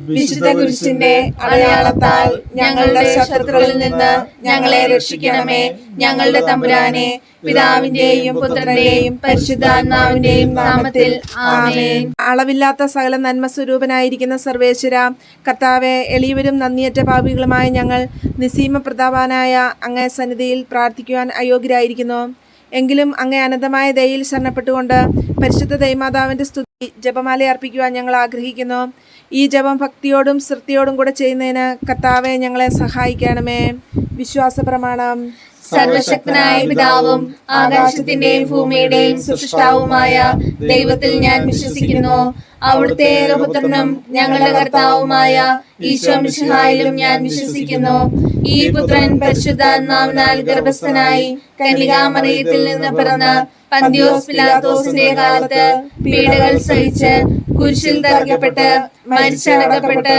വിശുദ്ധ കുരിശിന്റെ അടയാളത്താൽ ഞങ്ങളുടെ ശത്രുക്കളിൽ നിന്ന് ഞങ്ങളെ രക്ഷിക്കണമേ. ഞങ്ങളുടെ തമ്പുരാനെ പിതാവിന്റെയും പുത്രന്റെയും പരിശുദ്ധാത്മാവിന്റെയും നാമത്തിൽ ആമേൻ. അളവില്ലാത്ത സകല നന്മ സ്വരൂപനായിരിക്കുന്ന സർവേശ്വര കർത്താവെ എളിയവരും നന്ദിയറ്റ പാപികളുമായ ഞങ്ങൾ നിസീമ പ്രതാപാനായ അങ്ങേ സന്നിധിയിൽ പ്രാർത്ഥിക്കുവാൻ അയോഗ്യരായിരിക്കുന്നു. എങ്കിലും അങ്ങേ അനന്തമായ ദയയിൽ ശരണപ്പെട്ടുകൊണ്ട് പരിശുദ്ധ ദൈമാതാവിന്റെ സ്തുതി ജപമാല അർപ്പിക്കുവാൻ ഞങ്ങൾ ആഗ്രഹിക്കുന്നു. ഈ ജപം ഭക്തിയോടും ശ്രദ്ധയോടും കൂടെ ചെയ്യുന്നതിന് കർത്താവെ ഞങ്ങളെ സഹായിക്കണമേ. വിശ്വാസ പ്രമാണം സർവശക്തനായ പിതാവും ആകാശത്തിന്റെയും ഭൂമിയുടെയും സൃഷ്ടാവുമായ ദൈവത്തിൽ ഞാൻ വിശ്വസിക്കുന്നു. അവിടുത്തെ ഏകപുത്രനും ഞങ്ങളുടെ കർത്താവുമായ ഈശോ മിശിഹായിലും ഞാൻ വിശ്വസിക്കുന്നു. ഈ പുത്രൻ പരിശുദ്ധാത്മാവിനാൽ ഗർഭസ്ഥനായി കന്യകാമറിയത്തിൽ നിന്ന് പിറന്ന പന്തിയോസ് പിലാത്തോസിന്റെ കാലത്ത് പീഡകൾ സഹിച്ച് കുരിശിൽ തറക്കപ്പെട്ട് മരിച്ചടക്കപ്പെട്ട്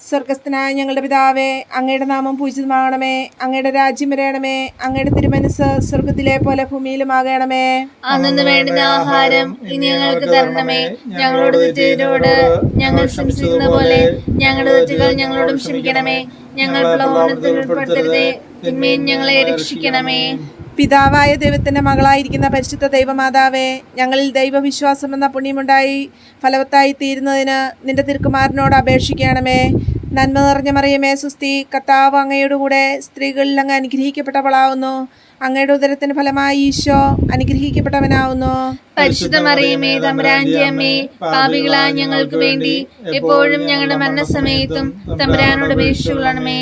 സ്വർഗസ്ഥനായ ഞങ്ങളുടെ പിതാവേ അങ്ങയുടെ നാമം പൂജിതമാകണമേ അങ്ങയുടെ രാജ്യം വരയണമേ അങ്ങയുടെ തിരുമനസ് സ്വർഗത്തിലെ പോലെ ഭൂമിയിലും ആകണമേ അന്നു വേണ്ടുന്ന ആഹാരം ഇനി ഞങ്ങൾക്ക് തരണമേ. ഞങ്ങളോട് തെറ്റവരോട് ഞങ്ങൾ ക്ഷമിച്ചിരുന്ന പോലെ ഞങ്ങളുടെ തെറ്റുകൾ ഞങ്ങളോടും ക്ഷമിക്കണമേ. ഞങ്ങൾ പ്രലോഭനത്തിൽ ഉൾപ്പെടുത്തരുതേ. തിന്മയും ഞങ്ങളെ രക്ഷിക്കണമേ. പിതാവായ ദൈവത്തിന്റെ മകളായിരിക്കുന്ന പരിശുദ്ധ ദൈവമാതാവേ ഞങ്ങളിൽ ദൈവവിശ്വാസം എന്ന പുണ്യമുണ്ടായി ഫലവത്തായി തീരുന്നതിന് നിന്റെ തിരുക്കുമാരനോട് അപേക്ഷിക്കണമേ. നന്മ നിറഞ്ഞ മറിയമേ സുസ്തി കർത്താവ് അങ്ങയുടെ കൂടെ സ്ത്രീകളിൽ അങ്ങ് അനുഗ്രഹിക്കപ്പെട്ടവളാവുന്നു. അങ്ങയുടെ ഉദരത്തിന് ഫലമായി ഈശോ അനുഗ്രഹിക്കപ്പെട്ടവനാവുന്നു. പരിശുദ്ധ മറിയമേ തമ്പുരാന്റെ അമ്മേ പാപികളായ ഞങ്ങൾക്ക് വേണ്ടി എപ്പോഴും ഞങ്ങളുടെ മരണസമയത്തും തമ്പുരാനോട് അപേക്ഷിച്ചുകൊള്ളണമേ.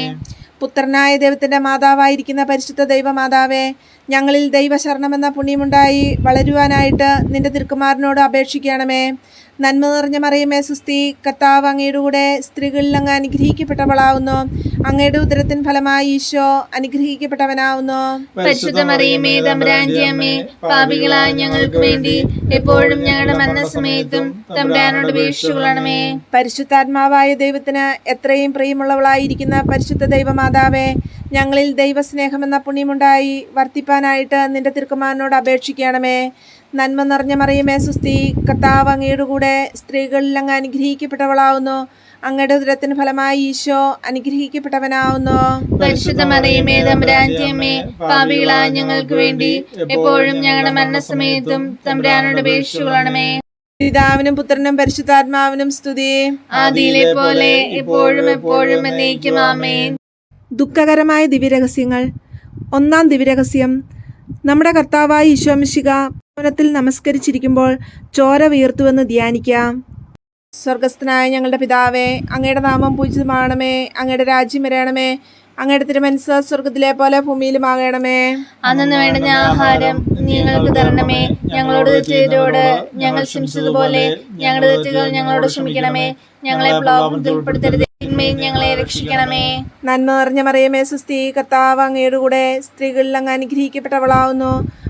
പുത്രനായ ദൈവത്തിന്റെ മാതാവായിരിക്കുന്ന പരിശുദ്ധ ദൈവമാതാവേ ഞങ്ങളിൽ ദൈവശരണമെന്ന പുണ്യമുണ്ടായി വളരുവാനായിട്ട് നിന്റെ തിരുക്കുമാരനോട് അപേക്ഷിക്കണമേ. നന്മ നിറഞ്ഞ മറിയമേ സുസ്തി കർത്താവ് അങ്ങയുടെ കൂടെ സ്ത്രീകളിൽ അങ്ങ് അനുഗ്രഹിക്കപ്പെട്ടവളാവുന്നു. അങ്ങയുടെ ഉദരത്തിൻ ഫലമായി ഈശോ അനുഗ്രഹിക്കപ്പെട്ടവനാവുന്നു. പരിശുദ്ധ മറിയമേ തമ്പുരാന്റെ അമ്മേ പാപികളായ ഞങ്ങൾക്ക് വേണ്ടി എപ്പോഴും ഞങ്ങളുടെ മരണസമയത്തും തമ്പുരാനോട് അപേക്ഷിച്ചുകൊള്ളണമേ. പരിശുദ്ധാത്മാവായ ദൈവത്തിന് എത്രയും പ്രിയമുള്ളവളായിരിക്കുന്ന പരിശുദ്ധ ദൈവമാതാവേ ഞങ്ങളിൽ ദൈവസ്നേഹമെന്ന പുണ്യമുണ്ടായി വർത്തിപ്പാനായിട്ട് നിന്റെ തിരുക്കുമാരനോട് അപേക്ഷിക്കണമേ. നന്മ നിറഞ്ഞ മറിയമേ സുസ്തി കർത്താവ് അങ്ങയുടെ കൂടെ സ്ത്രീകളിൽ അങ്ങ് അനുഗ്രഹിക്കപ്പെട്ടവളാവുന്നു. അങ്ങയുടെ ഉദരത്തിന് ഫലമായി ഈശോ അനുഗ്രഹിക്കപ്പെട്ടവനാവുന്നു. പരിശുദ്ധ മറിയമേ തമ്പുരാന്റെ അമ്മേ പാപികളായ ഞങ്ങൾക്ക് വേണ്ടി എപ്പോഴും ഞങ്ങളുടെ മരണസമയത്തും തമ്പുരാനോട് അപേക്ഷിച്ചുകൊള്ളണമേ. പിതാവിനും പുത്രനും പരിശുദ്ധാത്മാവിനും സ്തുതി. ആദിയിലെ പോലെ എപ്പോഴും എപ്പോഴും എന്നേക്കും ആമേൻ. ദുഃഖകരമായ ദിവ്യരഹസ്യങ്ങൾ. ഒന്നാം ദിവ്യരഹസ്യം. നമ്മുടെ കർത്താവായ ഈശോമിശിക ഭവനത്തിൽ നമസ്കരിച്ചിരിക്കുമ്പോൾ ചോര വീർത്തുവെന്ന് ധ്യാനിക്കാം. സ്വർഗസ്ഥനായ ഞങ്ങളുടെ പിതാവേ അങ്ങയുടെ നാമം പൂജിതമാണമേ അങ്ങയുടെ രാജ്യം വരണമേ അങ്ങയുടെ തിരുമനസ് സ്വർഗത്തിലെ പോലെ ഭൂമിയിലും ആകണമേ. അന്നു വേണ്ടുന്ന ആഹാരം ഞങ്ങൾക്ക് തരണമേ ഞങ്ങളോട് തെറ്റിയതോട് ഞങ്ങൾ ക്ഷമിച്ചതുപോലെ ഞങ്ങളുടെ തെറ്റുകൾ ഞങ്ങളോട് ക്ഷമിക്കണമേ ഞങ്ങളെ പ്ലോഭത്തിൽ ഉൾപ്പെടുത്തരുതേ ഞങ്ങളെ രക്ഷിക്കണമേ. നന്മ നിറഞ്ഞ മറിയമേ സുസ്തി കർത്താവ് അങ്ങയുടെ കൂടെ സ്ത്രീകളിൽ അങ്ങ് അനുഗ്രഹിക്കപ്പെട്ടവളാവുന്നു.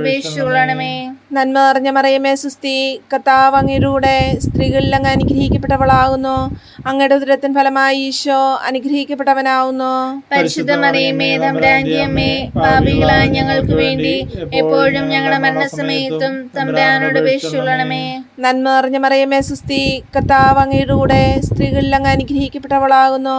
അപേക്ഷിച്ചുകൊള്ളണമേ. നന്മ നിറഞ്ഞ മറിയമേ സുസ്തി കർത്താവ് അങ്ങയുടെ കൂടെ സ്ത്രീകളിൽ അങ്ങ് അനുഗ്രഹിക്കപ്പെട്ടവളാകുന്നു. അങ്ങയുടെ ഉദരത്തിൻ ഫലമായി ഈശോ അനുഗ്രഹിക്കപ്പെട്ടവനാവുന്നു. പരിശുദ്ധ മറിയമ്മേ തമ്പുരാന്റെ അമ്മേ പാപികളായ ഞങ്ങൾക്ക് വേണ്ടി എപ്പോഴും ഞങ്ങളുടെ മരണസമയത്തും തമ്പുരാനോട് അപേക്ഷിച്ചുകൊള്ളണമേ. നന്മ നിറഞ്ഞ മറിയമേ സുസ്തി കർത്താവ് അങ്ങയുടെ കൂടെ സ്ത്രീകളിൽ അങ്ങ് അനുഗ്രഹിക്കപ്പെട്ടവളാകുന്നു.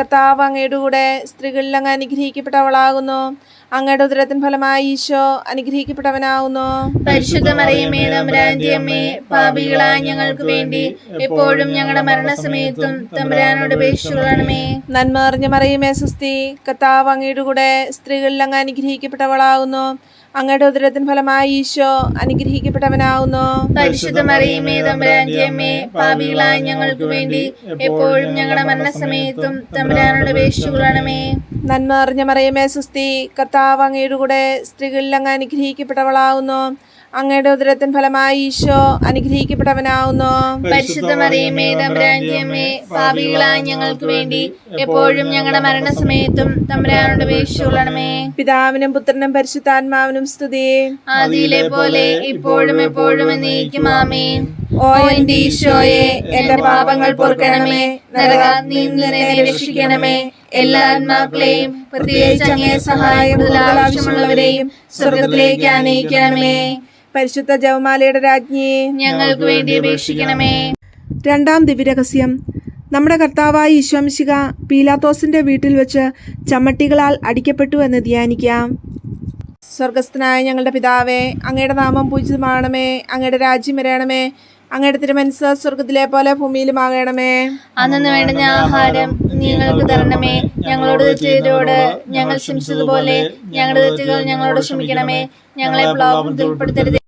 കർത്താവ് അങ്ങയുടെ കൂടെ സ്ത്രീകളിൽ അങ്ങ് അനുഗ്രഹിക്കപ്പെട്ടവളാകുന്നു. അങ്ങയുടെ ഉദരത്തിൻ ഫലമായി ഈശോ അനുഗ്രഹിക്കപ്പെട്ടവനാകുന്നു പരിശുദ്ധ തമ്പുരാന്റിയമ്മേ തമ്പുരാന്റെ പാപികളായ ഞങ്ങൾക്ക് വേണ്ടി എപ്പോഴും ഞങ്ങളുടെ മരണസമയത്തും തമ്പുരാനോട് അപേക്ഷിച്ചുകൊള്ളണമേ. നന്മ അറിഞ്ഞ മറിയമേ സുസ്തി കർത്താവ് അങ്ങയുടെ കൂടെ സ്ത്രീകളിൽ അങ്ങ് അനുഗ്രഹിക്കപ്പെട്ടവളാകുന്നു. അങ്ങയുടെ ഉദരത്തിൻ ഫലമായി ഈശോ അനുഗ്രഹിക്കപ്പെട്ടവനാവുന്നു. പാപികളായ ഞങ്ങൾക്ക് വേണ്ടി എപ്പോഴും ഞങ്ങളുടെ മരണസമയത്തും തമ്പുരാനോട് അപേക്ഷിച്ചുകൊള്ളണമേ നന്മ അറിഞ്ഞ മറിയമേ സുസ്തി കർത്താവ് അങ്ങയുടെ കൂടെ സ്ത്രീകളിൽ അങ്ങ് അനുഗ്രഹിക്കപ്പെട്ടവളാകുന്നു അങ്ങയുടെ ഉദരത്തിൻ ഫലമായി ഈശോ അനുഗ്രഹിക്കപ്പെട്ടവനാവുന്നു. പാപികളായ ഞങ്ങൾക്ക് വേണ്ടി എപ്പോഴും ഞങ്ങളുടെ മരണസമയത്തും തമ്പുരാനോട് പിതാവിനും പുത്രനും പരിശുദ്ധാത്മാവിനും സ്തുതി ആദിയിലെ പോലെ ഇപ്പോഴും എപ്പോഴും എന്നേക്കും ആമേൻ. ഓ എന്റെ ഈശോയെ എന്റെ പാപങ്ങൾ പൊറുക്കണമേ. എന്നെ രക്ഷിക്കണമേ എല്ലാ ആത്മാക്കളെയും പ്രത്യേകിച്ച് അങ്ങേ സഹായം ആവശ്യമുള്ളവരെയും സ്വർഗത്തിലേക്ക് ആനയിക്കണമേ പരിശുദ്ധ ജവമാലയുടെ രാജ്ഞിയെ ഞങ്ങൾക്ക് വേണ്ടി അപേക്ഷിക്കണമേ. രണ്ടാം ദിവ്യരഹസ്യം. നമ്മുടെ കർത്താവായ ഈശ്വംശിക പീലാത്തോസിന്റെ വീട്ടിൽ വെച്ച് ചമ്മട്ടികളാൽ അടിക്കപ്പെട്ടു എന്ന് ധ്യാനിക്കാം. സ്വർഗസ്ഥനായ ഞങ്ങളുടെ പിതാവേ അങ്ങയുടെ നാമം പൂജിതമാണമേ അങ്ങയുടെ രാജ്യം വരണമേ. അങ്ങയുടെ തിരുമനസ് സ്വർഗത്തിലെ പോലെ ഭൂമിയിലുമാകണമേ. അന്നു വേണ്ടുന്ന ആഹാരം നിങ്ങൾക്ക് തരണമേ. ഞങ്ങളോട് തെറ്റിയതോട് ഞങ്ങൾ ക്ഷമിച്ചതുപോലെ ഞങ്ങളുടെ തെറ്റുകൾ ഞങ്ങളോട് ക്ഷമിക്കണമേ. ഞങ്ങളെ ബ്ലോഗിൽ ഉൾപ്പെടുത്തരുത്.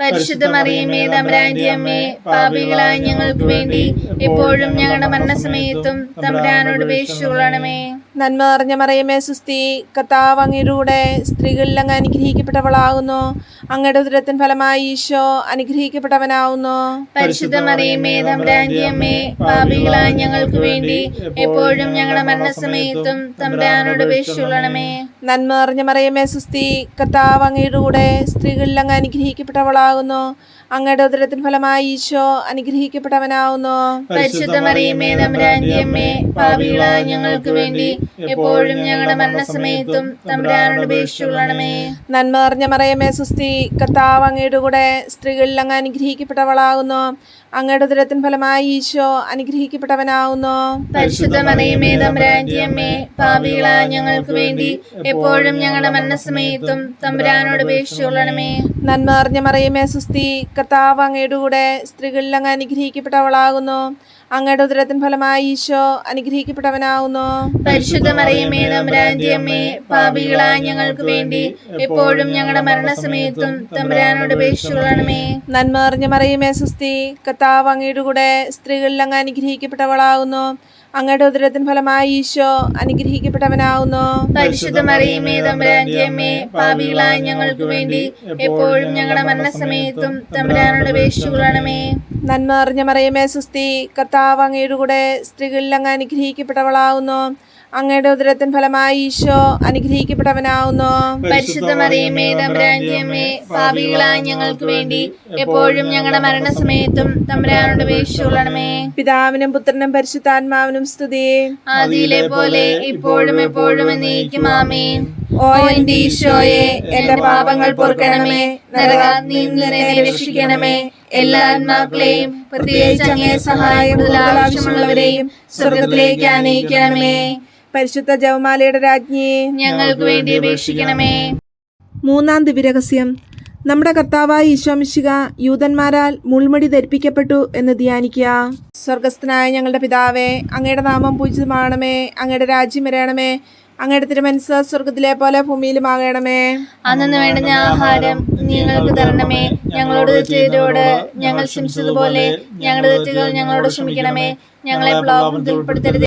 പരിശുദ്ധ മറിയമേ തമ്പുരാന്റെ അമ്മേ പാപികളായ ഞങ്ങൾക്ക് വേണ്ടി എപ്പോഴും ഞങ്ങളുടെ മരണസമയത്തും തമ്പുരാനോട് അപേക്ഷിച്ചുകൊള്ളണമേ നന്മ നിറഞ്ഞ മറിയമേ സുസ്തി കത്താവ് അങ്ങയുടെ കൂടെ സ്ത്രീകളിൽ അങ്ങ് അനുഗ്രഹിക്കപ്പെട്ടവളാകുന്നു. അങ്ങയുടെ ഉദരത്തിൻ ഫലമായി ഈശോ അനുഗ്രഹിക്കപ്പെട്ടവനാവുന്നു. പരിശുദ്ധ മറിയമേ തമ്പുരാന്റെ അമ്മേ പാപികളായ ഞങ്ങൾക്ക് വേണ്ടി എപ്പോഴും ഞങ്ങളുടെ മരണസമയത്തും തമ്പുരാനോട് അപേക്ഷിച്ചുകൊള്ളണമേ. നന്മ നിറഞ്ഞ മറിയമേ സുസ്തി കത്താവ് അങ്ങയുടെ കൂടെ സ്ത്രീകളിൽ അങ്ങ് അനുഗ്രഹിക്കപ്പെട്ടവളാകുന്നു. അങ്ങയുടെ ഉദരത്തിൻ ഫലമായി ഈശോ അനുഗ്രഹിക്കപ്പെട്ടവനാവുന്നു. പരിശുദ്ധ മറിയമേ തമ്പുരാന്റെ അമ്മേ പാപികളായ ഞങ്ങൾക്ക് വേണ്ടി എപ്പോഴും ഞങ്ങളുടെ മരണസമയത്തും തമ്പുരാനോട് അപേക്ഷിച്ചുകൊള്ളണമേ നന്മ നിറഞ്ഞ മറയമേ സുസ്തി കർത്താവ് അങ്ങയുടെ കൂടെ സ്ത്രീകളിൽ അങ്ങ് അനുഗ്രഹിക്കപ്പെട്ടവളാകുന്നു. അങ്ങയുടെ ദുരത്തിൻ ഫലമായി ഈശോ അനുഗ്രഹിക്കപ്പെട്ടവനാവുന്നു. പരിശുദ്ധ മറിയമേ തമ്പുരാന്റെ പാപികള ഞങ്ങൾക്ക് വേണ്ടി എപ്പോഴും ഞങ്ങളുടെ മരണസമയത്തും തമ്പുരാനോട് ഉപേക്ഷിച്ചുകൊള്ളണമേ നന്മ നിറഞ്ഞ മറിയമേ സുസ്തി കർത്താവ് അങ്ങയുടെ കൂടെ സ്ത്രീകളിൽ അങ്ങ് അനുഗ്രഹിക്കപ്പെട്ടവളാകുന്നു. അങ്ങയുടെ ഉദരത്തിൻ ഫലമായി ഈശോ അനുഗ്രഹിക്കപ്പെട്ടവനാവുന്നു. പരിശുദ്ധ മറിയമേ തമ്പുരാന്റെ അമ്മേ പാപികളായ ഞങ്ങൾക്ക് വേണ്ടി എപ്പോഴും ഞങ്ങളുടെ മരണസമയത്തും തമ്പുരാനോട് അപേക്ഷിച്ചുകൊള്ളണമേ. നന്മ നിറഞ്ഞ മറിയമേ സുസ്തി കത്താവ് അങ്ങയുടെ കൂടെ സ്ത്രീകളിൽ അങ്ങ് അനുഗ്രഹിക്കപ്പെട്ടവളാകുന്നു അങ്ങയുടെ ഉദരത്തിൻ ഫലമായി ഈശോ അനുഗ്രഹിക്കപ്പെട്ടവനാവുന്നു. പരിശുദ്ധ മറിയമേ തമ്പുരാന്റെ പാപികളായ ഞങ്ങൾക്ക് വേണ്ടി എപ്പോഴും ഞങ്ങളുടെ മരണസമയത്തും തമ്പുരാനോട് അപേക്ഷിച്ചുകൊള്ളണമേ നന്മ അറിഞ്ഞ മറിയമേ സുസ്തി കർത്താവ് അങ്ങയുടെ കൂടെ സ്ത്രീകളിൽ അങ്ങ് അനുഗ്രഹിക്കപ്പെട്ടവളാവുന്നു. അങ്ങയുടെ ഉദരത്തിൻ ഫലമായി ഈശോ അനുഗ്രഹിക്കപ്പെട്ടവനാവുന്നു. പരിശുദ്ധ മറിയമേ തമ്പുരാന്റെ അമ്മേ പാപികളായ ഞങ്ങൾക്ക് വേണ്ടി എപ്പോഴും ഞങ്ങളുടെ മരണസമയത്തും തമ്പുരാനോട് അപേക്ഷിച്ചുകൊള്ളണമേ. പിതാവിനും പുത്രനും പരിശുദ്ധാത്മാവിനും സ്തുതി ആദിയിലെ പോലെ ഇപ്പോഴും എപ്പോഴും എന്നേക്കും ആമേൻ. ഓ എന്റെ ഈശോയെ എന്റെ പാപങ്ങൾ പൊറുക്കണമേ. രക്ഷിക്കണമേ എല്ലാ ആത്മാക്കളെയും പ്രത്യേകിച്ച് അങ്ങേ സഹായം ആവശ്യമുള്ളവരെയും സ്വർഗത്തിലേക്ക് ആനയിക്കണമേ പരിശുദ്ധ ജവമാലയുടെ രാജ്ഞിയെ ഞങ്ങൾക്ക് വേണ്ടി അപേക്ഷിക്കണമേ. മൂന്നാം ദിവ്യരഹസ്യം നമ്മുടെ കർത്താവായ ഈശോമിശിക യൂതന്മാരാൽ മുൾമുടി ധരിപ്പിക്കപ്പെട്ടു എന്ന് ധ്യാനിക്കുക. സ്വർഗസ്ഥനായ ഞങ്ങളുടെ പിതാവേ അങ്ങയുടെ നാമം പൂജിതമാണമേ അങ്ങയുടെ രാജ്യം വരണമേ. അങ്ങയുടെ തിരുമനസ് സ്വർഗത്തിലെ പോലെ ഭൂമിയിലും ആകണമേ. അന്നു വേണ്ടുന്ന ആഹാരം ഞങ്ങൾക്ക് തരണമേ. ഞങ്ങളോട് തെറ്റിയതോട് ഞങ്ങൾ ക്ഷമിച്ചതുപോലെ ഞങ്ങളുടെ തെറ്റുകൾ ഞങ്ങളോട് ക്ഷമിക്കണമേ. ഞങ്ങളെ പ്ലോകത്തിൽ ഉൾപ്പെടുത്തരുത്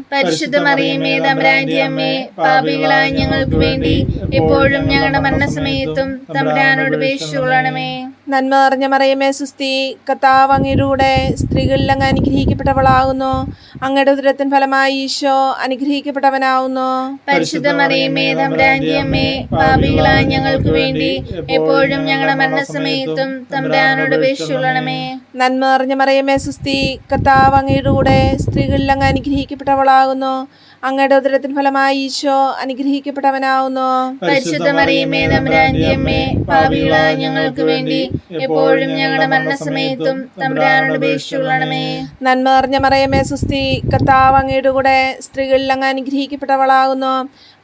പരിശുദ്ധ മറിയമേ തമ്പുരാന്റെ അമ്മേ പാപികളായ ഞങ്ങൾക്ക് വേണ്ടി എപ്പോഴും ഞങ്ങളുടെ മരണസമയത്തും തമ്പുരാനോട് അപേക്ഷിച്ചുകൊള്ളണമേ. നന്മ നിറഞ്ഞ മറിയമേ സുസ്തി കർത്താവ് അങ്ങിലൂടെ സ്ത്രീകളിൽ അങ്ങ് അനുഗ്രഹിക്കപ്പെട്ടവളാകുന്നു. അങ്ങയുടെ ഉദരത്തിൻ ഫലമായി ഈശോ അനുഗ്രഹിക്കപ്പെട്ടവനാവുന്നു. പരിശുദ്ധ മറിയമേ തമ്പുരാന്റെ അമ്മേ പാപികളായ ഞങ്ങൾക്ക് വേണ്ടി എപ്പോഴും ഞങ്ങളുടെ മരണസമയത്തും തമ്പുരാനോട് അപേക്ഷിച്ചുകൊള്ളണമേ. നന്മ നിറഞ്ഞ മറിയമേ സുസ്തി കർത്താവ് അങ്ങയുടെ കൂടെ സ്ത്രീകളിൽ അങ്ങ് അനുഗ്രഹിക്കപ്പെട്ടവളാകുന്നു. അങ്ങയുടെ ഉദരത്തിന് ഫലമായി ഈശോ അനുഗ്രഹിക്കപ്പെട്ടവനാവുന്നു. പരിശുദ്ധമറിയമേ മറിയമേ തമ്പുരാന്റെ അമ്മേ പാപികളായ ഞങ്ങൾക്ക് വേണ്ടി എപ്പോഴും ഞങ്ങളുടെ മരണസമയത്തും തമ്പുരാനോട് നന്മ അറിഞ്ഞ മറിയമേ സുസ്തി കർത്താവ് അങ്ങയുടെ കൂടെ സ്ത്രീകളിൽ അങ്ങ് അനുഗ്രഹിക്കപ്പെട്ടവളാകുന്നു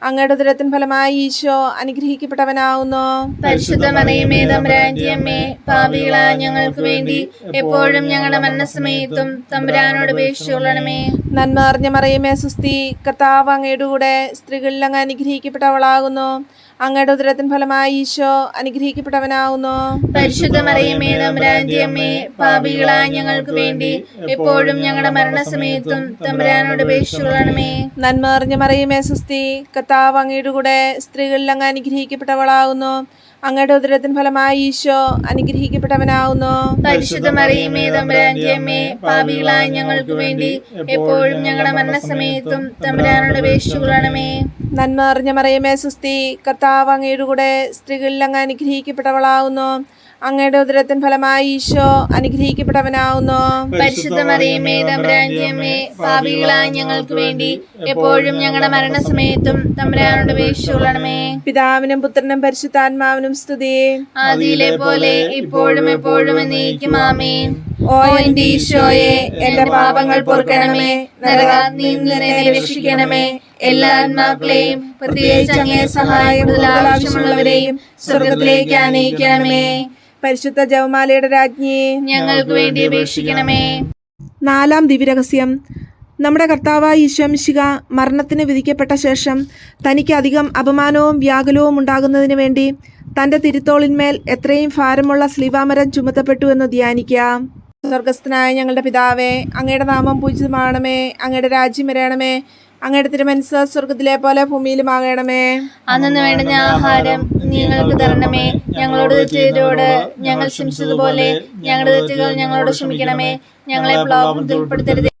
അങ്ങയുടെ ഉദരത്തിന് ഫലമായി ഈശോ അനുഗ്രഹിക്കപ്പെട്ടവനാവുന്നു. പരിശുദ്ധ മറിയമേ പാപികളായ ഞങ്ങൾക്ക് വേണ്ടി എപ്പോഴും ഞങ്ങളുടെ മരണസമയത്തും തമ്പുരാനോട് അപേക്ഷിച്ചുകൊള്ളണമേ നന്മ അറിഞ്ഞ മറിയമേ സുസ്തി കർത്താവ് അങ്ങയുടെ കൂടെ സ്ത്രീകളിൽ അങ്ങ് അനുഗ്രഹിക്കപ്പെട്ടവളാകുന്നു. അങ്ങയുടെ ഉദരത്തിൻ ഫലമായി ഈശോ അനുഗ്രഹിക്കപ്പെട്ടവനാവുന്നു. പരിശുദ്ധ മറിയമേ തമ്പുരാന്റെ അമ്മേ പാപികളായ ഞങ്ങൾക്ക് വേണ്ടി എപ്പോഴും ഞങ്ങളുടെ മരണസമയത്തും തമ്പുരാനോട് അപേക്ഷിച്ചുകൊള്ളണമേ നന്മ അറിഞ്ഞ മറിയമേ സുസ്തി കത്താവ് അങ്ങയുടെ കൂടെ സ്ത്രീകളിൽ അങ്ങ് അനുഗ്രഹിക്കപ്പെട്ടവളാകുന്നു അങ്ങയുടെ ഉദരത്തിന് ഫലമായി ഈശോ അനുഗ്രഹിക്കപ്പെട്ടവനാവുന്നു. പരിശുദ്ധ മറിയമേ തമ്പുരാന്റെ അമ്മേ പാപികളായ ഞങ്ങൾക്ക് വേണ്ടി എപ്പോഴും ഞങ്ങളുടെ മരണസമയത്തും തമ്പുരാനോട് അപേക്ഷിച്ചുകൊള്ളണമേ. നന്മ അറിഞ്ഞ മറിയമേ സുസ്തി കർത്താവ് അങ്ങയുടെ കൂടെ സ്ത്രീകളിൽ അങ്ങ് അനുഗ്രഹിക്കപ്പെട്ടവളാകുന്നു അങ്ങയുടെ ഉദരത്തിൻ ഫലമായി ഈശോ അനുഗ്രഹിക്കപ്പെട്ടവനാവുന്നു. പരിശുദ്ധ മറിയമേ തമ്പുരാന്റെ അമ്മേ പാപികളായ ഞങ്ങൾക്ക് വേണ്ടി എപ്പോഴും ഞങ്ങളുടെ മരണസമയത്തും തമ്പുരാനോട് അപേക്ഷിച്ചുകൊള്ളണമേ. പിതാവിനും പുത്രനും പരിശുദ്ധാത്മാവിനും സ്തുതി. ആദിയിലെ പോലെ ഇപ്പോഴും എപ്പോഴും എന്നേക്കും ആമേൻ. ഓ എന്റെ ഈശോയെ എന്റെ പാപങ്ങൾ പൊറുക്കണമേ. നരകാഗ്നി നിന്നെ രക്ഷിക്കണമേ. എല്ലാ ആത്മാക്കളെയും പ്രത്യേകിച്ച് അങ്ങേ സഹായം ആവശ്യമുള്ളവരെയും സ്വർഗത്തിലേക്ക് ആനയിക്കണമേ പരിശുദ്ധ ജവമാലയുടെ രാജ്ഞിയെ ഞങ്ങൾക്ക് വേണ്ടി അപേക്ഷിക്കണമേ. നാലാം ദിവ്യരഹസ്യം. നമ്മുടെ കർത്താവായ ഈശ്വംശിക മരണത്തിന് വിധിക്കപ്പെട്ട ശേഷം തനിക്ക് അധികം അപമാനവും വ്യാകുലവും ഉണ്ടാകുന്നതിന് വേണ്ടി തന്റെ തിരുത്തോളിന്മേൽ എത്രയും ഭാരമുള്ള സ്ലീവാമരം ചുമത്തപ്പെട്ടു എന്ന് ധ്യാനിക്കാം സ്വർഗസ്ഥനായ ഞങ്ങളുടെ പിതാവേ അങ്ങയുടെ നാമം പൂജിതമാണമേ അങ്ങയുടെ രാജ്യം വരണമേ. അങ്ങയുടെ തിരുമനസ് സ്വർഗത്തിലെ പോലെ ഭൂമിയിലും ആകണമേ. അന്നു വേണ്ടുന്ന ആഹാരം ഞങ്ങൾക്ക് തരണമേ. ഞങ്ങളോട് തെറ്റിയതോട് ഞങ്ങൾ ക്ഷമിച്ചതുപോലെ ഞങ്ങളുടെ തെറ്റുകൾ ഞങ്ങളോട് ക്ഷമിക്കണമേ. ഞങ്ങളെ ബ്ലോഗിൽ ഉൾപ്പെടുത്തരുത്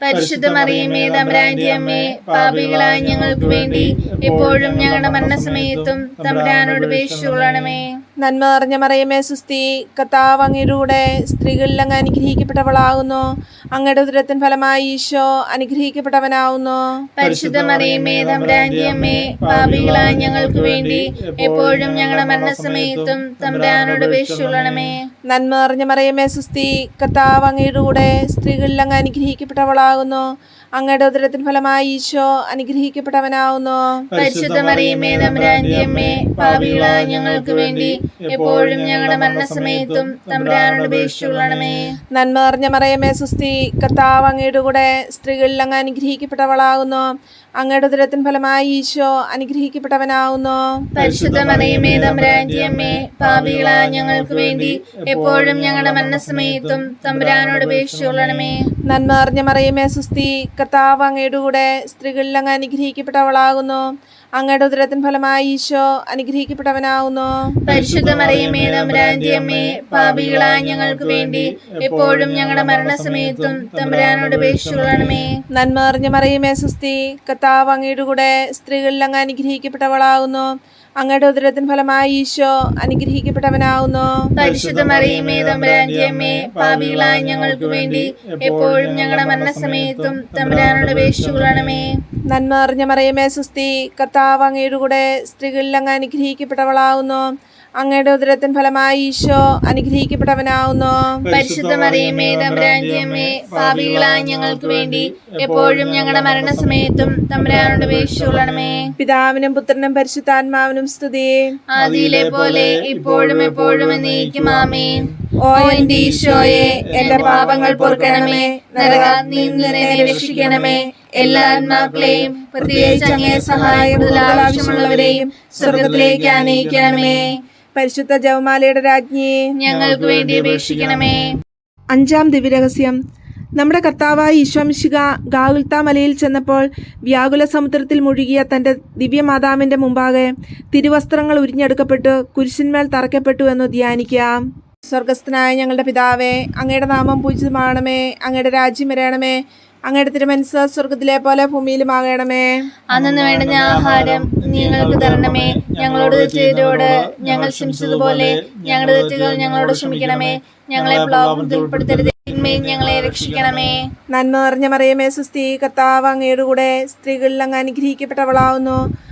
പരിശുദ്ധ മറിയമേ തമ്പുരാന്റെ അമ്മേ പാപികളായ ഞങ്ങൾക്ക് വേണ്ടി ഇപ്പോഴും ഞങ്ങളുടെ മരണസമയത്തും തമ്പുരാനോട് അപേക്ഷിച്ചുകൊള്ളണമേ. നന്മ നിറഞ്ഞ മറിയമേ സുസ്തി കർത്താവ് അങ്ങയുടെ കൂടെ സ്ത്രീകളിൽ അങ്ങ് അനുഗ്രഹിക്കപ്പെട്ടവളാകുന്നു. അങ്ങയുടെ ദുരത്തിൻ ഫലമായി ഈശോ അനുഗ്രഹിക്കപ്പെട്ടവനാവുന്നു. പരിശുദ്ധ മറിയമേ തമ്പുരാന്റെ അമ്മേ പാപികളായ ഞങ്ങൾക്ക് വേണ്ടി എപ്പോഴും ഞങ്ങളുടെ മരണസമയത്തും തമ്പുരാനോട് അപേക്ഷിച്ചുകൊള്ളണമേ. നന്മ നിറഞ്ഞ മറിയമേ സുസ്തി കർത്താവ് അങ്ങയുടെ കൂടെ സ്ത്രീകളിൽ അങ്ങ് അനുഗ്രഹിക്കപ്പെട്ടവളാകുന്നു. അങ്ങയുടെ ഉദരത്തിൻ ഫലമായി ഈശോ അനുഗ്രഹിക്കപ്പെട്ടവനാവുന്നു. പരിശുദ്ധ മറിയമേ തമ്പുരാന്റെ പാപികളായ ഞങ്ങൾക്ക് വേണ്ടി എപ്പോഴും ഞങ്ങളുടെ മരണസമയത്തും തമ്പുരാനോട് നന്മ നിറഞ്ഞ മറിയമേ സുസ്തി കർത്താവ് അങ്ങയുടെ കൂടെ സ്ത്രീകളിൽ അങ്ങ് അനുഗ്രഹിക്കപ്പെട്ടവളാകുന്നു. അങ്ങയുടെ ഉദരത്തിന് ഫലമായി ഈശോ അനുഗ്രഹിക്കപ്പെട്ടവനാവുന്നു. പരിശുദ്ധ മറിയമേ തമ്പുരാന്റെ അമ്മേ പാപികളായ ഞങ്ങൾക്ക് വേണ്ടി എപ്പോഴും ഞങ്ങളുടെ മനസ്സമയത്തും തമ്പുരാനോട് അപേക്ഷിച്ചുകൊള്ളണമേ നന്മ അറിഞ്ഞ മറിയമേ സുസ്ഥി. കർത്താവ് അങ്ങയുടെ കൂടെ സ്ത്രീകളിൽ അങ്ങ് അനുഗ്രഹിക്കപ്പെട്ടവളാകുന്നു. അങ്ങയുടെ ഉദരത്തിന് ഫലമായി ഈശോ അനുഗ്രഹിക്കപ്പെട്ടവനാവുന്നു. പരിശുദ്ധ മറിയമേ തമ്പുരാന്റെ അമ്മേ പാപികളായ ഞങ്ങൾക്ക് വേണ്ടി എപ്പോഴും ഞങ്ങളുടെ മരണസമയത്തും തമ്പുരാനോട് അപേക്ഷിച്ചുകൊള്ളണമേ. നന്മ നിറഞ്ഞ മറിയമേ സുസ്തി കത്താവ് അങ്ങയുടെ കൂടെ സ്ത്രീകളിൽ അങ്ങ് അനുഗ്രഹിക്കപ്പെട്ടവളാകുന്നു അങ്ങയുടെ ഉദരത്തിന് ഫലമായി ഈശോ അനുഗ്രഹിക്കപ്പെട്ടവനാവുന്നു. പരിശുദ്ധ മറിയമേ തമ്പുരാന്റെ പാപികളായ ഞങ്ങൾക്ക് വേണ്ടി എപ്പോഴും ഞങ്ങളുടെ മരണസമയത്തും തമ്പുരാനോട് അപേക്ഷിച്ചുകൊള്ളണമേ. നന്മ അറിഞ്ഞ മറിയമേ സുസ്തി കർത്താവ് അങ്ങയുടെ കൂടെ സ്ത്രീകളിൽ അങ്ങ് അനുഗ്രഹിക്കപ്പെട്ടവളാകുന്നു അങ്ങയുടെ ഉദരത്തിൻ ഫലമായി ഈശോ അനുഗ്രഹിക്കപ്പെട്ടവനാവുന്നു. പരിശുദ്ധ മറിയമേ തമ്പുരാന്റെ അമ്മേ പാപികളായ ഞങ്ങൾക്ക് വേണ്ടി എപ്പോഴും ഞങ്ങളുടെ മരണസമയത്തും തമ്പുരാനോട് പിതാവിനും പുത്രനും പരിശുദ്ധാത്മാവിനും സ്തുതി ആദിയിലെ പോലെ ഇപ്പോഴും എപ്പോഴും എന്നേക്കും ആമേൻ. ഓ എന്റെ ഈശോയെ എന്റെ പാപങ്ങൾ പൊറുക്കണമേ. നരകാഗ്നിയിൽ നിന്ന് എന്നെ രക്ഷിക്കണമേ എല്ലാ ആത്മാക്കളെയും പ്രത്യേകിച്ച് അങ്ങേ സഹായം ആവശ്യമുള്ളവരെയും സ്വർഗത്തിലേക്ക് ആനയിക്കണമേ പരിശുദ്ധ ജവമാലയുടെ രാജ്ഞിയെ ഞങ്ങൾക്ക് വേണ്ടി അപേക്ഷിക്കണമേ. അഞ്ചാം ദിവ്യരഹസ്യം. നമ്മുടെ കർത്താവായ ഈശ്വംശിക ഗാഗുൽത്ത മലയിൽ ചെന്നപ്പോൾ വ്യാകുല സമുദ്രത്തിൽ മുഴുകിയ തന്റെ ദിവ്യമാതാവിന്റെ മുമ്പാകെ തിരുവസ്ത്രങ്ങൾ ഉരിഞ്ഞെടുക്കപ്പെട്ടു കുരിശിന്മേൽ തറയ്ക്കപ്പെട്ടു എന്ന് ധ്യാനിക്കാം. സ്വർഗസ്ഥനായ ഞങ്ങളുടെ പിതാവേ അങ്ങയുടെ നാമം പൂജിതമാണമേ അങ്ങയുടെ രാജ്യം വരണമേ അങ്ങയുടെ തിരുമനസ് സ്വർഗത്തിലെ പോലെ ഭൂമിയിലും ആകണമേ അന്നു വേണ്ടുന്ന ആഹാരം ഞങ്ങൾക്ക് തരണമേ. ഞങ്ങളോട് ചെയ്തോട് ഞങ്ങൾ ക്ഷമിച്ചതുപോലെ ഞങ്ങളുടെ തെറ്റുകൾ ഞങ്ങളോട് ക്ഷമിക്കണമേ. ഞങ്ങളെ ഉൾപ്പെടുത്തരുത്. ഞങ്ങളെ രക്ഷിക്കണമേ. നന്മ നിറഞ്ഞ മറിയമേ സുസ്ഥി. കർത്താവ് അങ്ങയുടെ കൂടെ സ്ത്രീകളിൽ അങ്ങ് അനുഗ്രഹിക്കപ്പെട്ടവളാവുന്നു.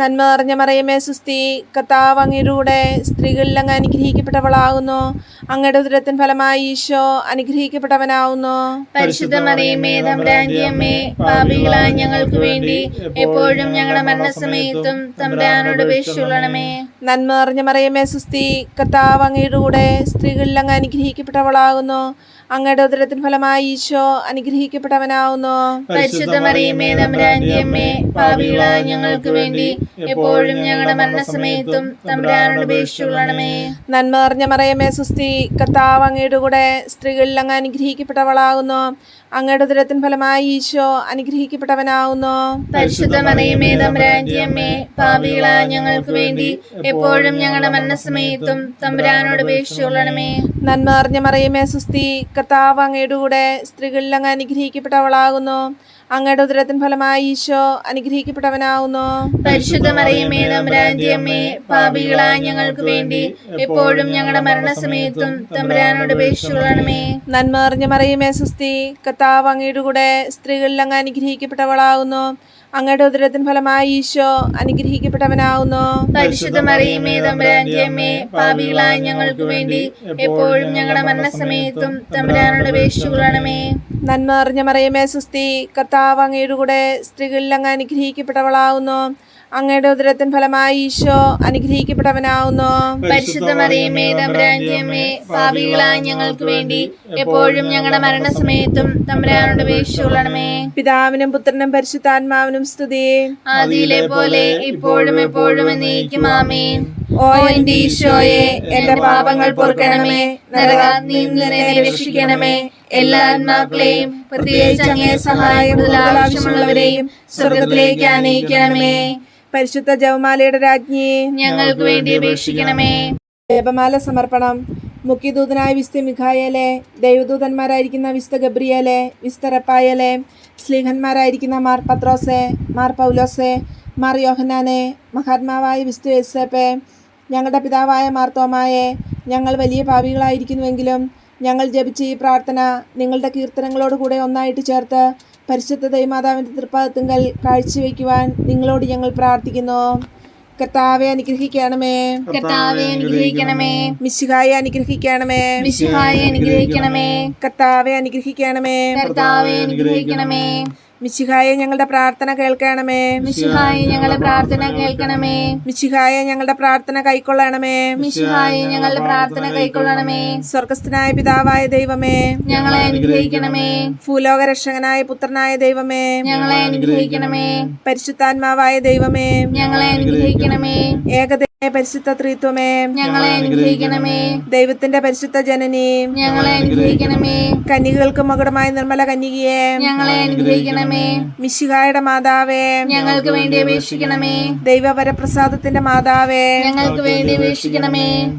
നന്മ നിറഞ്ഞ മറിയമേ സുസ്തി കത്താവ് അങ്ങയുടെ സ്ത്രീകളിൽ അങ്ങ് അനുഗ്രഹിക്കപ്പെട്ടവളാകുന്നു. അങ്ങയുടെ ദുരത്തിൻ ഫലമായി ഈശോ അനുഗ്രഹിക്കപ്പെട്ടവനാവുന്നു. പരിശുദ്ധ മറിയമേ തമ്പുരാന്റെ അമ്മേ പാപികളായ ഞങ്ങൾക്ക് വേണ്ടി എപ്പോഴും ഞങ്ങളുടെ മരണസമയത്തും തമ്പുരാനോട് അപേക്ഷിച്ചുള്ളണമേ നന്മ നിറഞ്ഞ മറിയമേ സുസ്തി കത്താവ് അങ്ങയുടെ കൂടെ സ്ത്രീകളിൽ അങ്ങ് അനുഗ്രഹിക്കപ്പെട്ടവളാകുന്നു. അങ്ങയുടെ ഉദരത്തിന് ഫലമായി ഈശോ അനുഗ്രഹിക്കപ്പെട്ടവനാവുന്നു. പരിശുദ്ധ മറിയമേ തമ്പുരാന്റെ അമ്മേ പാപികളായ ഞങ്ങൾക്ക് വേണ്ടി എപ്പോഴും ഞങ്ങളുടെ മരണസമയത്തും തമ്പുരാനോട് നന്മ നിറഞ്ഞ മറിയമേ സുസ്തി കർത്താവ് അങ്ങയുടെ കൂടെ സ്ത്രീകളിൽ അങ്ങ് അനുഗ്രഹിക്കപ്പെട്ടവളാകുന്നു. അങ്ങയുടെ ദുരത്തിൻ ഫലമായി ഈശോ അനുഗ്രഹിക്കപ്പെട്ടവനാവുന്നു. പരിശുദ്ധ മറിയമേ തമ്പുരാന്റെ അമ്മേ പാപികളായ ഞങ്ങൾക്ക് വേണ്ടി എപ്പോഴും ഞങ്ങളുടെ മരണസമയത്തും തമ്പുരാനോട് ഉപേക്ഷിച്ചുകൊള്ളണമേ നന്മ അറിഞ്ഞ മറിയമേ സുസ്തി കർത്താവ് അങ്ങയുടെ കൂടെ സ്ത്രീകളിൽ അങ്ങ് അനുഗ്രഹിക്കപ്പെട്ടവളാകുന്നു. അങ്ങയുടെ ഉദരത്തിൻ ഫലമായി ഈശോ അനുഗ്രഹിക്കപ്പെട്ടവനാവുന്നു. പരിശുദ്ധ മറിയമ്മേ തമ്പുരാന്റെ അമ്മേ പാപികളായ ഞങ്ങൾക്ക് വേണ്ടി എപ്പോഴും ഞങ്ങളുടെ മരണസമയത്തും തമ്പുരാനോട് അപേക്ഷിച്ചുള്ളണമേ നന്മ അറിഞ്ഞ മറിയമേ സുസ്തി കത്താവ് അങ്ങയുടെ കൂടെ സ്ത്രീകളിൽ അങ്ങ് അനുഗ്രഹിക്കപ്പെട്ടവളാകുന്നു അങ്ങയുടെ ഉദരത്തിൻ ഫലമായി ഈശോ അനുഗ്രഹിക്കപ്പെട്ടവനാവുന്നു. പരിശുദ്ധ മറിയമേ തമ്പുരാന്റെ അമ്മേ പാപികളായ ഞങ്ങൾക്ക് വേണ്ടി എപ്പോഴും ഞങ്ങളുടെ മരണസമയത്തും തമ്പുരാനോട് അപേക്ഷിച്ചുകൊള്ളണമേ നന്മ അറിഞ്ഞ മറിയമേ സുസ്തി കർത്താവ് അങ്ങയുടെ കൂടെ സ്ത്രീകളിൽ അങ്ങ് അനുഗ്രഹിക്കപ്പെട്ടവളാകുന്നു അങ്ങയുടെ ഉദരത്തിൻ ഫലമായി ഈശോ അനുഗ്രഹിക്കപ്പെട്ടവനാവുന്നു. പരിശുദ്ധ മറിയമ്മേ തമ്പുരാന്റെ പാപികളായ ഞങ്ങൾക്ക് വേണ്ടി എപ്പോഴും ഞങ്ങളുടെ മരണസമയത്തും തമ്പുരാനോട് അപേക്ഷിച്ചുകൊള്ളണമേ. പിതാവിനും പുത്രനും പരിശുദ്ധാത്മാവിനും സ്തുതി ആദിയിലെ പോലെ ഇപ്പോഴും എപ്പോഴും എന്നേക്കും ആമേൻ. ഓ എന്റെ ഈശോയെ എന്റെ പാപങ്ങൾ പൊറുക്കണമേ. രക്ഷിക്കണമേ എല്ലാ ആത്മാക്കളെയും പ്രത്യേകിച്ച് അങ്ങേ സഹായം ആവശ്യമുള്ളവരെയും സ്വർഗത്തിലേക്ക് ആനയിക്കണമേ പരിശുദ്ധ ജവമാലയുടെ രാജ്ഞിയെ ഞങ്ങൾക്ക് വേണ്ടി അപേക്ഷിക്കണമേ. ജപമാല സമർപ്പണം. മുഖ്യദൂതനായ വിസ്ത മിഖായലെ ദൈവദൂതന്മാരായിരിക്കുന്ന വിസ്ത ഗബ്രിയലെ വിസ്തരപ്പായലെ സ്ലീഹന്മാരായിരിക്കുന്ന മാർ പത്രോസെ മാർ പൗലോസെ മാർ യോഹനാനെ മഹാത്മാവായ വിസ്തു യേസപ്പെ ഞങ്ങളുടെ പിതാവായ മാർത്തോമായെ ഞങ്ങൾ വലിയ ഭാവികളായിരിക്കുന്നുവെങ്കിലും ഞങ്ങൾ ജപിച്ച ഈ പ്രാർത്ഥന നിങ്ങളുടെ കീർത്തനങ്ങളോട് കൂടെ ഒന്നായിട്ട് ചേർത്ത് പരിശുദ്ധ ദൈമാതാവിന്റെ തൃപ്പാദത്തുങ്കൽ കാഴ്ചവെക്കുവാൻ നിങ്ങളോട് ഞങ്ങൾ പ്രാർത്ഥിക്കുന്നു. കർത്താവെ അനുഗ്രഹിക്കണമേ. കർത്താവെ അനുഗ്രഹിക്കണമേ. മിശിഹായെ അനുഗ്രഹിക്കണമേ. മിശിഹായെ അനുഗ്രഹിക്കണമേ. കർത്താവെ അനുഗ്രഹിക്കണമേ. കർത്താവെ അനുഗ്രഹിക്കണമേ. മിശിഹായെ ഞങ്ങളുടെ പ്രാർത്ഥന കേൾക്കണമേ. മിശിഹായെ ഞങ്ങളുടെ പ്രാർത്ഥന കേൾക്കണമേ. മിശിഹായെ ഞങ്ങളുടെ പ്രാർത്ഥന കൈക്കൊള്ളണമേ. മിശിഹായെ ഞങ്ങളുടെ പ്രാർത്ഥന കൈക്കൊള്ളണമേ. സ്വർഗസ്ഥനായ പിതാവായ ദൈവമേ. ഞങ്ങളെ അനുഗ്രഹിക്കണമേ. ഭൂലോക രക്ഷകനായ പുത്രനായ ദൈവമേ. ഞങ്ങളെ അനുഗ്രഹിക്കണമേ. പരിശുദ്ധാത്മാവായ ദൈവമേ. ഞങ്ങളെ അനുഗ്രഹിക്കണമേ. ഏകദൈവ പരിശുദ്ധ ത്രിത്വമേ. ഞങ്ങളെ അനുഗ്രഹിക്കണമേ. ദൈവത്തിന്റെ പരിശുദ്ധ ജനനി. ഞങ്ങളെ അനുഗ്രഹിക്കണമേ. കന്യകൾക്ക് മകുടമായ നിർമ്മല കന്യകയെ. ഞങ്ങളെ അനുഗ്രഹിക്കണമേ. മിശിഹായുടെ മാതാവേ. ഞങ്ങൾക്ക് വേണ്ടി അപേക്ഷിക്കണമേ. ദൈവവരപ്രസാദത്തിന്റെ മാതാവേ. ഞങ്ങൾക്ക് വേണ്ടി അപേക്ഷിക്കണമേ.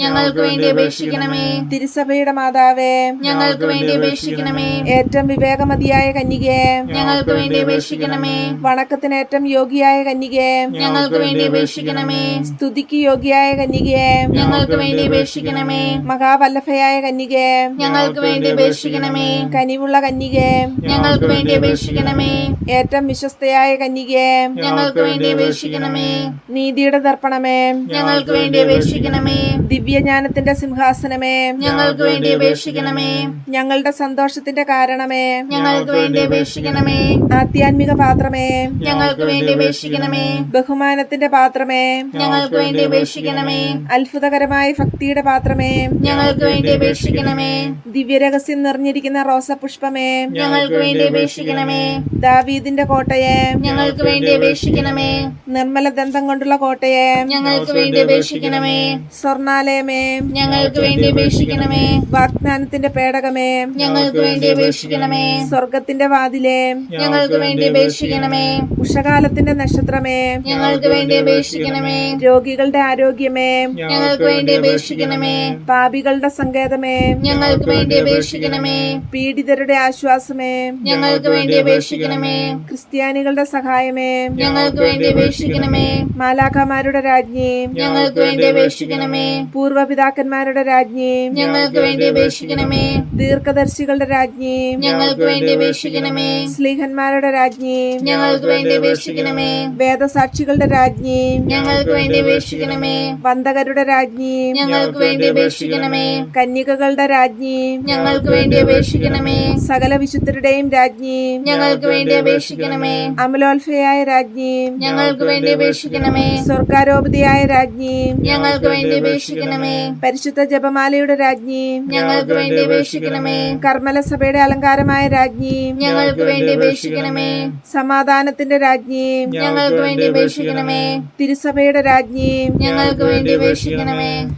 ഞങ്ങൾക്ക് വേണ്ടി അപേക്ഷിക്കണമേ തിരുസഭയുടെ മാതാവേ ഞങ്ങൾക്ക് വേണ്ടി അപേക്ഷിക്കണമേ ഏറ്റവും വിവേകമതിയായ കന്യകേ ഞങ്ങൾക്ക് വേണ്ടി അപേക്ഷിക്കണമേ വണക്കത്തിന് ഏറ്റവും യോഗിയായ കന്യകേ ഞങ്ങൾക്ക് വേണ്ടി അപേക്ഷിക്കണമേ സ്തുതിക്ക് യോഗിയായ കന്യകേ ഞങ്ങൾക്ക് വേണ്ടി അപേക്ഷിക്കണമേ മഹാവല്ലഭയായ കന്യകേ ഞങ്ങൾക്ക് വേണ്ടി അപേക്ഷിക്കണമേ കനിവുള്ള കന്യകേ ഞങ്ങൾക്ക് വേണ്ടി അപേക്ഷിക്കണമേ ഏറ്റവും വിശ്വസ്തയായ കന്യകേ ഞങ്ങൾക്ക് വേണ്ടി അപേക്ഷിക്കണമേ നീതിയുടെ ദർപ്പണമേ ഞങ്ങൾക്ക് വേണ്ടി അപേക്ഷിക്കണമേ ദിവ്യജ്ഞാനത്തിന്റെ സിംഹാസനമേ. ഞങ്ങൾക്ക് വേണ്ടി അപേക്ഷിക്കണമേ. ഞങ്ങളുടെ സന്തോഷത്തിന്റെ കാരണമേ. ഞങ്ങൾക്ക് വേണ്ടി അപേക്ഷിക്കണമേ. ആധ്യാത്മിക പാത്രമേ. ഞങ്ങൾക്ക് വേണ്ടി അപേക്ഷിക്കണമേ. ബഹുമാനത്തിന്റെ പാത്രമേ. ഞങ്ങൾക്ക് വേണ്ടി അപേക്ഷിക്കണമേ. അത്ഭുതകരമായ ഭക്തിയുടെ പാത്രമേ. ഞങ്ങൾക്ക് വേണ്ടി അപേക്ഷിക്കണമേ. ദിവ്യരഹസ്യം നിറഞ്ഞിരിക്കുന്ന റോസപുഷ്പമേ. ഞങ്ങൾക്ക് വേണ്ടി അപേക്ഷിക്കണമേ. ദാവീദിന്റെ കോട്ടയെ. ഞങ്ങൾക്ക് വേണ്ടി അപേക്ഷിക്കണമേ. നിർമ്മല ദന്തം കൊണ്ടുള്ള കോട്ടയെ. ഞങ്ങൾക്ക് വേണ്ടി അപേക്ഷിക്കണമേ. സ്വർണാലയമേ. ഞങ്ങൾക്ക് വേണ്ടി അപേക്ഷിക്കണമേ. വാഗ്ദാനത്തിന്റെ പേടകമേ. ഞങ്ങൾക്ക് വേണ്ടി അപേക്ഷിക്കണമേ. സ്വർഗത്തിന്റെ വാതിലേ. ഞങ്ങൾക്ക് വേണ്ടി അപേക്ഷിക്കണമേ. ഉഷകാലത്തിന്റെ നക്ഷത്രമേ. ഞങ്ങൾക്ക് വേണ്ടി അപേക്ഷിക്കണമേ. രോഗികളുടെ ആരോഗ്യമേ. ഞങ്ങൾക്ക് വേണ്ടി അപേക്ഷിക്കണമേ. പാപികളുടെ സങ്കേതമേ. ഞങ്ങൾക്ക് വേണ്ടി അപേക്ഷിക്കണമേ. പീഡിതരുടെ ആശ്വാസമേ. ഞങ്ങൾക്ക് വേണ്ടി അപേക്ഷിക്കണമേ. ക്രിസ്ത്യാനികളുടെ സഹായമേ. ഞങ്ങൾക്ക് വേണ്ടി അപേക്ഷിക്കണമേ. മാലാഖമാരുടെ രാജ്ഞി. ഞങ്ങൾക്ക് വേണ്ടി അപേക്ഷിക്കണമേ. പൂർവപിതാക്കന്മാരുടെ രാജ്ഞിയും ഞങ്ങൾക്ക് വേണ്ടി അപേക്ഷിക്കണമേ. ദീർഘദർശികളുടെ രാജ്ഞിയും ഞങ്ങൾക്ക് വേണ്ടി അപേക്ഷിക്കണമേ. സ്ലീഹന്മാരുടെ രാജ്ഞിയും ഞങ്ങൾക്ക് വേണ്ടി അപേക്ഷിക്കണമേ. വേദസാക്ഷികളുടെ രാജ്ഞിയും ഞങ്ങൾക്ക് വേണ്ടി അപേക്ഷിക്കണമേ. വന്ദകരുടെ രാജ്ഞിയും ഞങ്ങൾക്ക് വേണ്ടി അപേക്ഷിക്കണമേ. കന്യകകളുടെ രാജ്ഞിയും ഞങ്ങൾക്ക് വേണ്ടി അപേക്ഷിക്കണമേ. സകല വിശുദ്ധരുടെയും രാജ്ഞിയും ഞങ്ങൾക്ക് വേണ്ടി അപേക്ഷിക്കണമേ. അമലോത്ഭയായ രാജ്ഞിയും ഞങ്ങൾക്ക് വേണ്ടി അപേക്ഷിക്കണമേ. സ്വർഗാരോപതിയായ രാജ്ഞിയും ഞങ്ങൾക്ക് വേണ്ടി അപേക്ഷിക്കണമേ പരിശുദ്ധ ജപമാലയുടെ രാജ്ഞി. ഞങ്ങൾക്ക് വേണ്ടി അപേക്ഷിക്കണമേ. കർമ്മല സഭയുടെ അലങ്കാരമായ രാജ്ഞി. ഞങ്ങൾക്ക് വേണ്ടി അപേക്ഷിക്കണമേ. സമാധാനത്തിന്റെ രാജ്ഞി. ഞങ്ങൾക്ക് വേണ്ടി അപേക്ഷിക്കണമേ. തിരുസഭയുടെ രാജ്ഞി. ഞങ്ങൾക്ക് വേണ്ടി അപേക്ഷിക്കണമേ.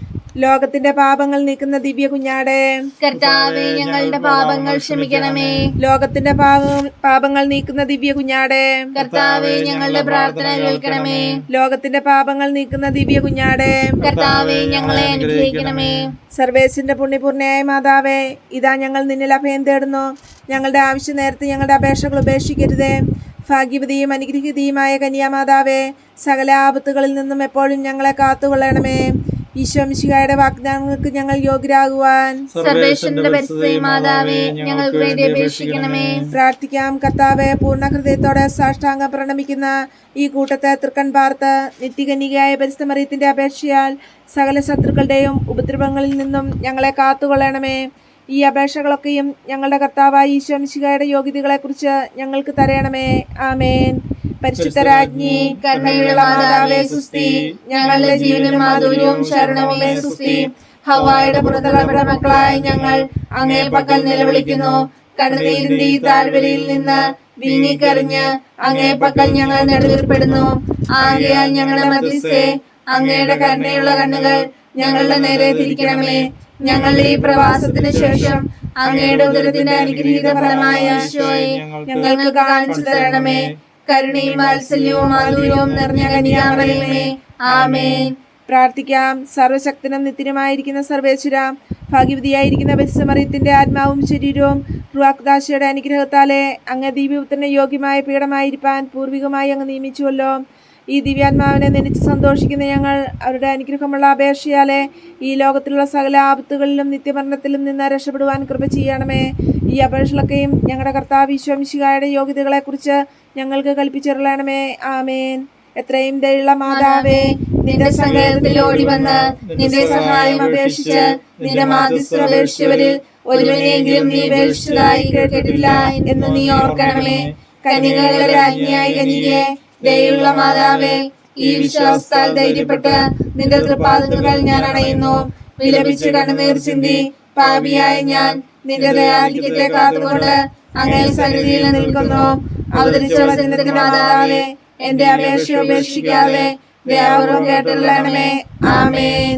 ലോകത്തിന്റെ പാപങ്ങൾ നീക്കുന്ന ദിവ്യ കുഞ്ഞാടെ. കർത്താവെ ഞങ്ങളുടെ പാപങ്ങൾ ക്ഷമിക്കണമേ. ലോകത്തിന്റെ പാപം പാപങ്ങൾ നീക്കുന്ന ദിവ്യ കുഞ്ഞാടെ. കർത്താവെ ഞങ്ങളുടെ പ്രാർത്ഥന കേൾക്കണമേ. ലോകത്തിന്റെ പാപങ്ങൾ നീക്കുന്ന ദിവ്യ കുഞ്ഞാടെ. കർത്താവെ ഞങ്ങളെ അനുഗ്രഹിക്കണമേ. സർവേശിന്റെ പുണ്യപൂർണയായ മാതാവേ ഇതാ ഞങ്ങൾ നിന്നിൽ അഭയം തേടുന്നു. ഞങ്ങളുടെ ആവശ്യം നേരത്തെ ഞങ്ങളുടെ അപേക്ഷകൾ ഉപേക്ഷിക്കരുതേ. ഭാഗ്യവതിയും അനുഗ്രഹീതിയുമായ കന്യാമാതാവേ സകല ആപത്തുകളിൽ നിന്നും എപ്പോഴും ഞങ്ങളെ കാത്തുകൊള്ളണമേ. ഈശോ വാഗ്ദാനങ്ങൾക്ക് ഞങ്ങൾ യോഗ്യരാകുവാൻ. സർവേശ്വരന്റെ പരിസ്ഥിതി മാതാവേ ഞങ്ങൾക്ക് വേണ്ടി അപേക്ഷിക്കണമേ. പ്രാർത്ഥിക്കാം. കർത്താവെ പൂർണ ഹൃദയത്തോടെ സാഷ്ടാംഗം പ്രണമിക്കുന്ന ഈ കൂട്ടത്തെ തൃക്കൺ പാർത്ത് നിത്യകന്യകയായ പരിസ്ഥമറിയത്തിന്റെ അപേക്ഷയാൽ സകല ശത്രുക്കളുടെയും ഉപദ്രവങ്ങളിൽ നിന്നും ഞങ്ങളെ കാത്തുകൊള്ളണമേ. ഈ അപേക്ഷകളൊക്കെയും ഞങ്ങളുടെ കർത്താവായ ഈശ്വംശികയുടെ യോഗ്യതകളെക്കുറിച്ച് ഞങ്ങൾക്ക് തരയണമേ. ആമേൻ. പരിശുദ്ധ രാജ്ഞി മാതാവേ സുസ്തി ഞങ്ങളുടെ ജീവനും മാധുര്യവും ശരണവുമേ സുസ്തി ഹവായുടെ പുറത്തുള്ള മക്കളായി ഞങ്ങൾ അങ്ങേ പക്കൽ നിലവിളിക്കുന്നു. കണ്ണുനീരിന്റെ ഈ താഴ്വരയിൽ നിന്ന് വീങ്ങിക്കറിഞ്ഞ് അങ്ങേ പക്കൽ ഞങ്ങൾ നെടുവിൽപ്പെടുന്നു ആകയാൽ ഞങ്ങളുടെ മധ്യസ്ഥെ അങ്ങയുടെ കരുണയുള്ള കണ്ണുകൾ ഞങ്ങളുടെ നേരെ തിരിക്കണമേ. ഞങ്ങളുടെ ഈ പ്രവാസത്തിന് ശേഷം അങ്ങയുടെ ഉദരത്തിന്റെ അനുഗ്രഹീത ഫലമായ ഞങ്ങൾക്ക് കാണിച്ചു തരണമേ. കരുണയും വാത്സല്യവും മാധുര്യവും നിറഞ്ഞ കന്യാമറിയമേ. ആമേൻ. പ്രാർത്ഥിക്കാം. സർവശക്തനും നിത്യനുമായിരിക്കുന്ന സർവേശ്വര ഭാഗ്യവതിയായിരിക്കുന്ന ബസ്സമറിയത്തിന്റെ ആത്മാവും ശരീരവും റുവാക്ദാശയുടെ അനുഗ്രഹത്താലെ അങ്ങ് ദീപപുത്രന് യോഗ്യമായ പീഠമായിരിക്കാൻ പൂർവികമായി അങ്ങ് നിയമിച്ചുവല്ലോ. ഈ ദിവ്യാത്മാവിനെ നനിച്ച് സന്തോഷിക്കുന്ന ഞങ്ങൾ അവരുടെ അനുഗ്രഹമുള്ള അപേക്ഷയാലെ ഈ ലോകത്തിലുള്ള സകല ആപത്തുകളിലും നിത്യമരണത്തിലും നിന്ന് രക്ഷപ്പെടുവാൻ കൃപ ചെയ്യണമേ. ഈ അപേക്ഷകളൊക്കെയും ഞങ്ങളുടെ കർത്താവ് വിശ്വംശികായുടെ യോഗ്യതകളെക്കുറിച്ച് ഞങ്ങൾക്ക് കൽപ്പിച്ചിരളണമേ. ആമേൻ. എത്രയും ദയുള്ള മാതാവേ നിന്റെ സങ്കേതത്തിൽ ഓടി വന്ന് നിന്റെ സഹായം അപേക്ഷിച്ച് നിന്റെ മാധ്യസ്ഥ അപേക്ഷിച്ചവരിൽ ഒരുവനെങ്കിലും നീ അപേക്ഷിച്ചതായി കേട്ടിട്ടില്ല എന്ന് നീ ഓർക്കണമേ. കന്യകളുടെ അന്യായി കനികെ ദയുള്ള മാതാവേ ഈ വിശ്വാസത്താൽ ധൈര്യപ്പെട്ട് നിന്റെ തൃപ്പാദങ്ങൾ ഞാൻ അണയുന്നു. വിലപിച്ച് കണ്ണുനീർ ചിന്തി പാപിയായ ഞാൻ നിന്റെ ദയാധിക്യത്തെ കാത്തുകൊണ്ട് അങ്ങനെ സന്നിധിയിൽ നിൽക്കുന്നു. അവതരിച്ച വചനത്തിന്റെ മാതാവേ എന്റെ അപേക്ഷ ഉപേക്ഷിക്കാതെ ദയാപൂർവം കേട്ടുള്ളണമേ ആമേൻ.